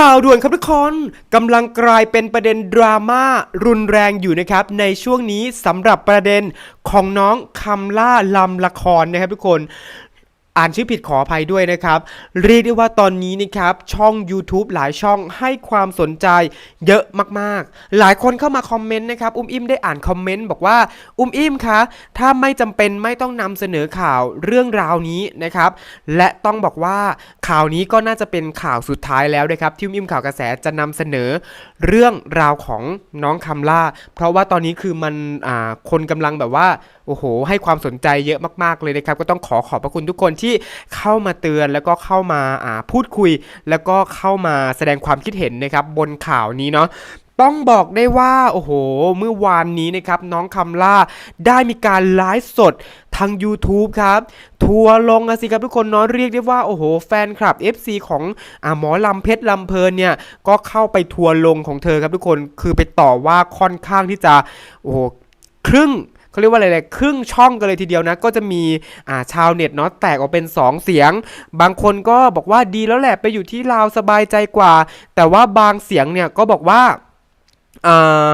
ข่าวด่วนครับทุกคนกำลังกลายเป็นประเด็นดราม่ารุนแรงอยู่นะครับ ในช่วงนี้สำหรับประเด็นของน้องคำล่าลำละครนะครับทุกคน อ่านชื่อผิดขออภัยด้วยนะครับ เรียกได้ว่าตอนนี้นะครับ ช่อง YouTube หลายช่องให้ความสนใจเยอะมากๆ หลายคนเข้ามาคอมเมนต์นะครับ อุ้มอิ่มได้อ่านคอมเมนต์บอกว่า อุ้มอิ่มคะถ้าไม่จำเป็นไม่ต้องนำเสนอข่าวเรื่องราวนี้นะครับ และต้องบอกว่าข่าวนี้ก็น่าจะเป็นข่าวสุดท้ายแล้วนะครับ ที่อุ้มอิ่มข่าวกระแสจะนำเสนอเรื่องราวของน้องคำล่า เพราะว่าตอนนี้คือมันอ่าคนกำลังแบบว่าโอ้โห ให้ความสนใจเยอะมากๆเลยนะครับ ก็ต้องขอขอบพระคุณทุกคนที่เข้ามาเตือนแล้วก็เข้ามาอ่าพูดคุย แล้วก็เข้ามาแสดงความคิดเห็นนะครับบนข่าวนี้เนาะต้องบอกได้ว่าโอ้โห เมื่อวานนี้นะครับน้องคำล่าได้มีการไลฟ์สดทาง YouTube ครับทัวร์ลงอะสิครับทุกคนเนาะเรียกได้ว่า โอ้โห แฟนคลับ FC ของอ่าหมอลำเพชรลำเพลินเนี่ยก็เข้าไปทัวร์ลงของเธอครับทุกคนคือไปต่อว่าค่อนข้างที่จะโอ้โหครึ่ง เขาเรียกว่าอะไรเลยครึ่งช่องกันเลยทีเดียวนะ ก็จะมีอ่าชาวเน็ตเนาะแตกออกเป็น 2 เสียง บางคนก็บอกว่าดีแล้วแหละไปอยู่ที่ลาวสบายใจกว่า แต่ว่าบางเสียงเนี่ยก็บอกว่าอ่า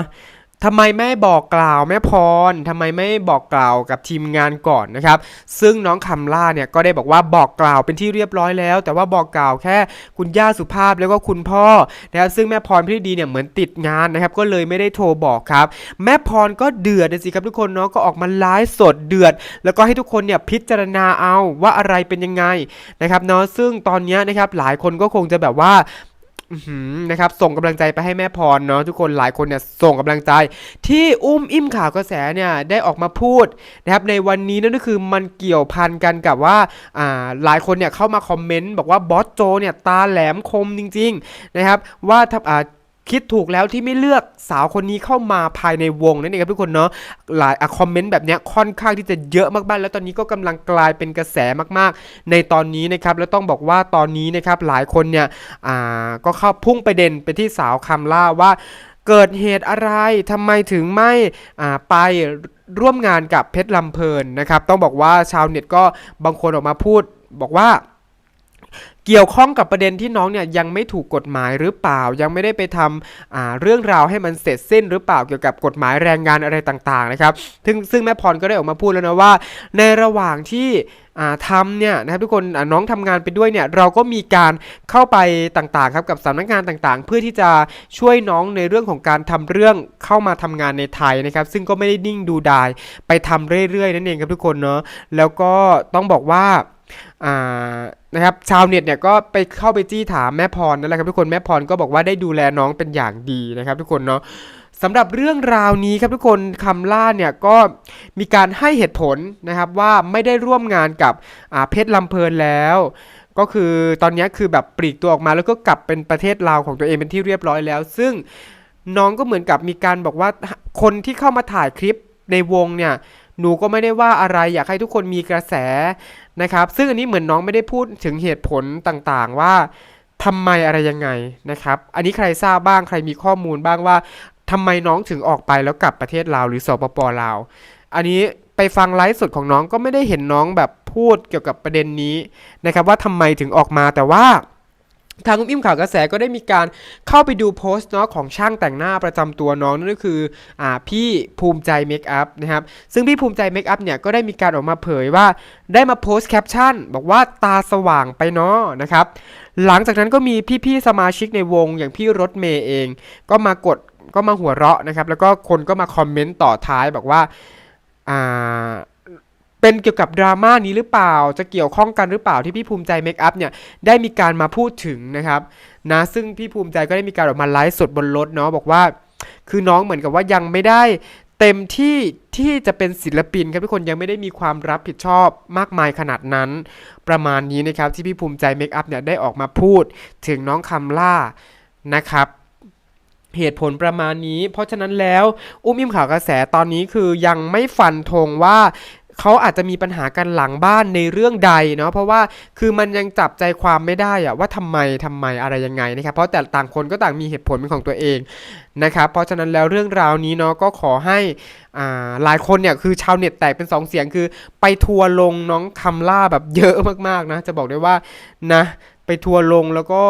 ทำไมไม่บอกกล่าวแม่พรทำไมไม่บอกกล่าวกับทีมงานก่อนนะครับ ซึ่งน้องคำล่าเนี่ยก็ได้บอกว่าบอกกล่าวเป็นที่เรียบร้อยแล้ว แต่ว่าบอกกล่าวแค่คุณย่าสุภาพแล้วก็คุณพ่อนะครับซึ่งแม่พรพี่ดีเนี่ยเหมือนติดงานนะครับ ก็เลยไม่ได้โทรบอกครับ แม่พรก็เดือดนะสิครับทุกคนเนาะก็ออกมาไลฟ์สดเดือด แล้วก็ให้ทุกคนเนี่ยพิจารณาเอาว่าอะไรเป็นยังไงนะครับเนาะซึ่งตอนนี้นะครับหลายคนก็คงจะแบบว่า นะครับส่งกำลังใจไปให้แม่พรเนาะทุกคนหลายคนเนี่ยส่งกำลังใจ ที่อุ้มอิ่มข่าวกระแสเนี่ยได้ออกมาพูดนะครับในวันนี้นั่นก็คือมันเกี่ยวพันกันกับว่าอ่าหลายคนเนี่ยเข้ามาคอมเมนต์บอกว่าบอสโจเนี่ยตาแหลมคมจริงๆนะครับว่าถ้าอ่า คิดถูกแล้วที่ไม่เลือกสาวคนนี้เข้ามาภายในวงนั่นเองครับทุกคนเนาะหลายอคอมเมนต์แบบเนี้ยค่อนข้างที่จะเยอะมากๆ แล้วตอนนี้ก็กำลังกลายเป็นกระแสมากๆ ในตอนนี้นะครับแล้วต้องบอกว่าตอนนี้นะครับหลายคนเนี่ยอ่าก็เข้าพุ่งประเด็นไปที่สาวคำล่าว่าเกิดเหตุอะไรทำไมถึงไม่อ่าไปร่วมงานกับเพชรลำเพลินนะครับ ต้องบอกว่าชาวเน็ตก็บางคนออกมาพูดบอกว่า เกี่ยวข้องกับประเด็นที่น้องเนี่ยยังไม่ถูกกฎหมายหรือเปล่า ยังไม่ได้ไปทำเรื่องราวให้มันเสร็จสิ้นหรือเปล่าเกี่ยวกับกฎหมายแรงงานอะไรต่างๆนะครับซึ่งซึ่งแม่พรก็ได้ออกมาพูดแล้วนะว่า ในระหว่างที่ทำเนี่ยนะครับทุกคนน้องทำงานไปด้วยเนี่ยเราก็มีการเข้าไปต่างๆครับกับสำนักงานต่างๆ เพื่อที่จะช่วยน้องในเรื่องของการทำเรื่องเข้ามาทำงานในไทยนะครับซึ่งก็ไม่ได้นิ่งดูดายไปทำเรื่อยๆนั่นเองครับทุกคนเนาะแล้วก็ต้องบอกว่า นะครับชาวเน็ตเนี่ยก็ไปเข้าไปจี้ถามแม่พรนั่นแหละครับทุกคนแม่พรก็บอกว่าได้ดูแลน้องเป็นอย่างดีนะครับทุกคนเนาะสำหรับเรื่องราวนี้ครับทุกคนคำล่าเนี่ยก็มีการให้เหตุผลนะครับว่าไม่ได้ร่วมงานกับเพชรลำเพลินแล้ว ก็คือตอนนี้คือแบบปลีกตัวออกมาแล้วก็กลับเป็นประเทศลาวของตัวเองเป็นที่เรียบร้อยแล้ว ซึ่งน้องก็เหมือนกับมีการบอกว่าคนที่เข้ามาถ่ายคลิปในวงเนี่ย หนูก็ไม่ได้ว่าอะไรอยากให้ทุกคนมีกระแสนะครับ ซึ่งอันนี้เหมือนน้องไม่ได้พูดถึงเหตุผลต่างๆ ว่าทำไมอะไรยังไงนะครับ อันนี้ใครทราบบ้างใครมีข้อมูลบ้างว่าทำไมน้องถึงออกไปแล้วกลับประเทศลาวหรือสปปลาว อันนี้ไปฟังไลฟ์สดของน้องก็ไม่ได้เห็นน้องแบบพูดเกี่ยวกับประเด็นนี้นะครับว่าทำไมถึงออกมาแต่ว่า ทางอุ้มอิ่มข่าวกระแสก็ได้มีการเข้าไปดูโพสต์เนาะของช่างแต่งหน้าประจำตัวน้องนั่นก็คืออ่าพี่ภูมิใจเมคอัพนะครับซึ่งพี่ภูมิใจเมคอัพเนี่ยก็ได้มีการออกมาเผยว่าได้มาโพสต์แคปชั่นบอกว่าตาสว่างไปเนาะนะครับหลังจากนั้นก็มีพี่ๆสมาชิกในวงอย่างพี่รถเมย์เอง ก็มากดก็มาหัวเราะนะครับแล้วก็คนก็มาคอมเมนต์ต่อท้ายบอกว่าอ่า เป็นเกี่ยวกับดราม่านี้หรือเปล่า จะเกี่ยวข้องกันหรือเปล่าที่พี่ภูมิใจเมคอัพเนี่ยได้มีการมาพูดถึงนะครับนะซึ่งพี่ภูมิใจก็ได้มีการออกมาไลฟ์สดบนรถเนาะบอกว่า คือน้องเหมือนกับว่ายังไม่ได้เต็มที่ที่จะเป็นศิลปินครับทุกคนยังไม่ได้มีความรับผิดชอบมากมายขนาดนั้น ประมาณนี้นะครับที่พี่ภูมิใจเมคอัพเนี่ยได้ออกมาพูดถึงน้องคำล่านะครับเหตุผลประมาณนี้ เพราะฉะนั้นแล้ว อุ้มอิ่มข่าวกระแสตอนนี้คือยังไม่ฟันธงว่า เขาอาจจะมีปัญหากันหลังบ้านในเรื่องใดเนาะเพราะว่าคือมันยังจับใจความไม่ได้อะว่าทำไมทำไมอะไรยังไงนะครับเพราะแต่ต่างคนก็ต่างมีเหตุผลเป็นของตัวเองนะครับเพราะฉะนั้นแล้วเรื่องราวนี้เนาะก็ขอให้อ่าหลายคนเนี่ยคือชาวเน็ตแตกเป็นสองเสียงคือ ไปทัวร์ลงน้องคำล่าแบบเยอะมากๆนะจะบอกได้ว่านะไปทัวร์ลงแล้วก็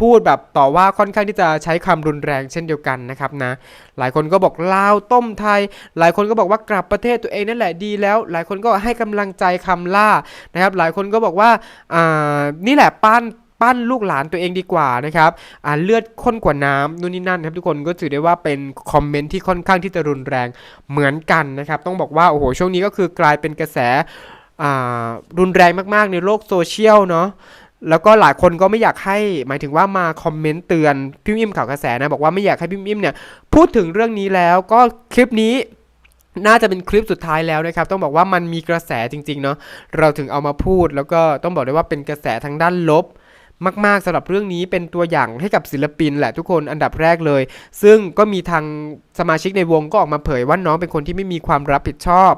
พูดแบบต่อว่าค่อนข้างที่จะใช้คำรุนแรงเช่นเดียวกันนะครับนะ หลายคนก็บอกลาวต้มไทย หลายคนก็บอกว่ากลับประเทศตัวเองนั่นแหละดีแล้ว หลายคนก็ให้กำลังใจคำล่านะครับ หลายคนก็บอกว่าอ่านี่แหละปั้นปั้นลูกหลานตัวเองดีกว่านะครับอ่าเลือดข้นกว่าน้ำนู่นนี่นั่นครับทุกคนก็ถือได้ว่าเป็นคอมเมนต์ที่ค่อนข้างที่จะรุนแรงเหมือนกันนะครับ ต้องบอกว่าโอ้โหช่วงนี้ก็คือกลายเป็นกระแสอ่ารุนแรงมากๆในโลกโซเชียลเนาะ แล้วก็หลายคนก็ไม่อยากให้หมายถึงว่ามาคอมเมนต์เตือนพี่มิมข่าวกระแสนะ บอกว่าไม่อยากให้พี่มิมเนี่ยพูดถึงเรื่องนี้แล้วก็คลิปนี้น่าจะเป็นคลิปสุดท้ายแล้วนะครับ ต้องบอกว่ามันมีกระแสจริง ๆ เนาะเราถึงเอามาพูด แล้วก็ต้องบอกได้ว่าเป็นกระแสทางด้านลบ มากๆสำหรับเรื่องนี้เป็นตัวอย่างให้กับศิลปินแหละทุกคนอันดับแรกเลย ซึ่งก็มีทางสมาชิกในวงก็ออกมาเผยว่าน้องเป็นคนที่ไม่มีความรับผิดชอบ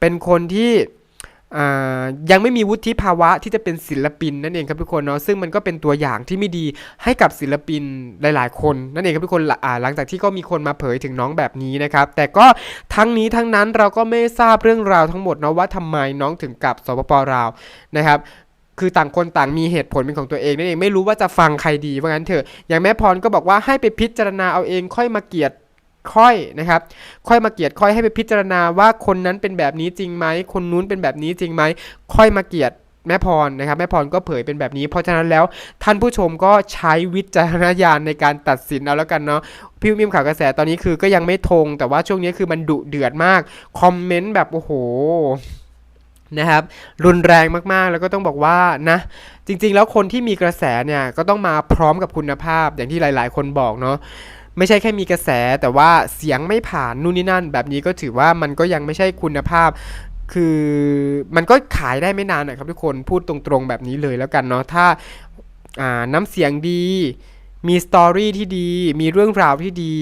เป็นคนที่ ยังไม่มีวุฒิภาวะที่จะเป็นศิลปินนั่นเองครับทุกคนเนาะซึ่งมันก็เป็นตัวอย่างที่ไม่ดีให้กับศิลปินหลาย ๆ คนนั่นเองครับทุกคนหลังจากที่ก็มีคนมาเผยถึงน้องแบบนี้นะครับแต่ก็ทั้งนี้ทั้งนั้นเราก็ไม่ทราบเรื่องราวทั้งหมดเนาะว่าทำไมน้องถึงกลับสปปลาวนะครับคือต่างคนต่างมีเหตุผลเป็นของตัวเองนั่นเองไม่รู้ว่าจะฟังใครดีว่างั้นเถอะอย่างแม่พรก็บอกว่าให้ไปพิจารณาเอาเองค่อยมาเกลียด ค่อยนะครับ ค่อยมาเกียดค่อยให้ไปพิจารณาว่าคนนั้นเป็นแบบนี้จริงไหม คนนู้นเป็นแบบนี้จริงไหม ค่อยมาเกียดแม่พรนะครับแม่พรก็เผยเป็นแบบนี้ เพราะฉะนั้นแล้วท่านผู้ชมก็ใช้วิจารณญาณในการตัดสินเอาแล้วกันเนาะพี่มิมข่าวกระแสตอนนี้คือก็ยังไม่ทง แต่ว่าช่วงนี้คือมันดุเดือดมากคอมเมนต์แบบโอ้โหนะครับรุนแรงมากๆ แล้วก็ต้องบอกว่านะ จริง ๆ แล้วคนที่มีกระแสเนี่ยก็ต้องมาพร้อมกับคุณภาพอย่างที่หลาย ๆ คนบอกเนาะ ไม่ใช่แค่มีกระแสแต่ว่าเสียงไม่ผ่านนู่นนี่นั่น แบบนี้ก็ถือว่ามันก็ยังไม่ใช่คุณภาพ คือมันก็ขายได้ไม่นานนะครับทุกคนพูดตรงๆแบบนี้เลยแล้วกันเนาะถ้าาน้ำเสียงดี มีสตอรี่ที่ดี มีเรื่องราวที่ดี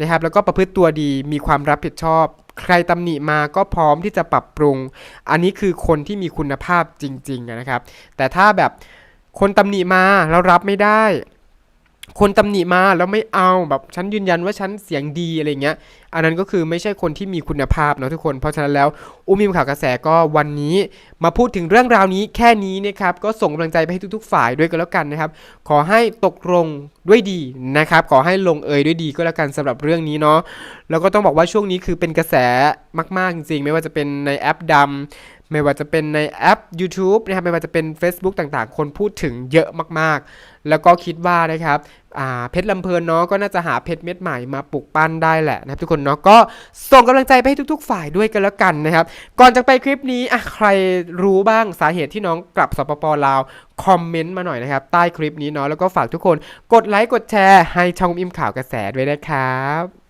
นะครับแล้วก็ประพฤติตัวดีมีความรับผิดชอบ ใครตำหนิมาก็พร้อมที่จะปรับปรุง อันนี้คือคนที่มีคุณภาพจริง ๆนะครับ แต่ถ้าแบบคนตำหนิมาแล้วรับไม่ได้ คนตำหนิมาแล้วไม่เอาแบบฉันยืนยันว่าฉันเสียงดีอะไรเงี้ย อันนั้นก็คือไม่ใช่คนที่มีคุณภาพเนาะทุกคน เพราะฉะนั้นแล้วอุ้มมิมข่าวกระแสก็วันนี้มาพูดถึงเรื่องราวนี้แค่นี้นะครับก็ส่งกำลังใจไปให้ทุกๆ ฝ่ายด้วยกันแล้วกันนะครับ ขอให้ตกลงด้วยดีนะครับ ขอให้ลงเอยด้วยดีก็แล้วกันสำหรับเรื่องนี้เนาะแล้วก็ต้องบอกว่าช่วงนี้คือเป็นกระแสมาก ๆ จริงๆ ไม่ว่าจะเป็นในแอปดำไม่ว่าจะเป็นในแอป YouTube นะครับไม่ว่าจะเป็น Facebook ต่างๆ คนพูดถึงเยอะมากๆ แล้วก็คิดว่านะครับเพชรลำเพลินเนาะก็น่าจะหาเพชรเม็ดใหม่มาปลูกปั้นได้แหละนะครับทุกคนเนาะก็ส่งกำลังใจไปให้ทุกๆ ฝ่ายด้วยกันแล้วกันนะครับ ก่อนจะไปคลิปนี้อะใครรู้บ้างสาเหตุที่น้องกลับสปปลาวคอมเมนต์มาหน่อยนะครับ ใต้คลิปนี้เนาะแล้วก็ฝากทุกคนกดไลค์กดแชร์ให้ช่องอิมข่าวกระแสด้วยนะครับ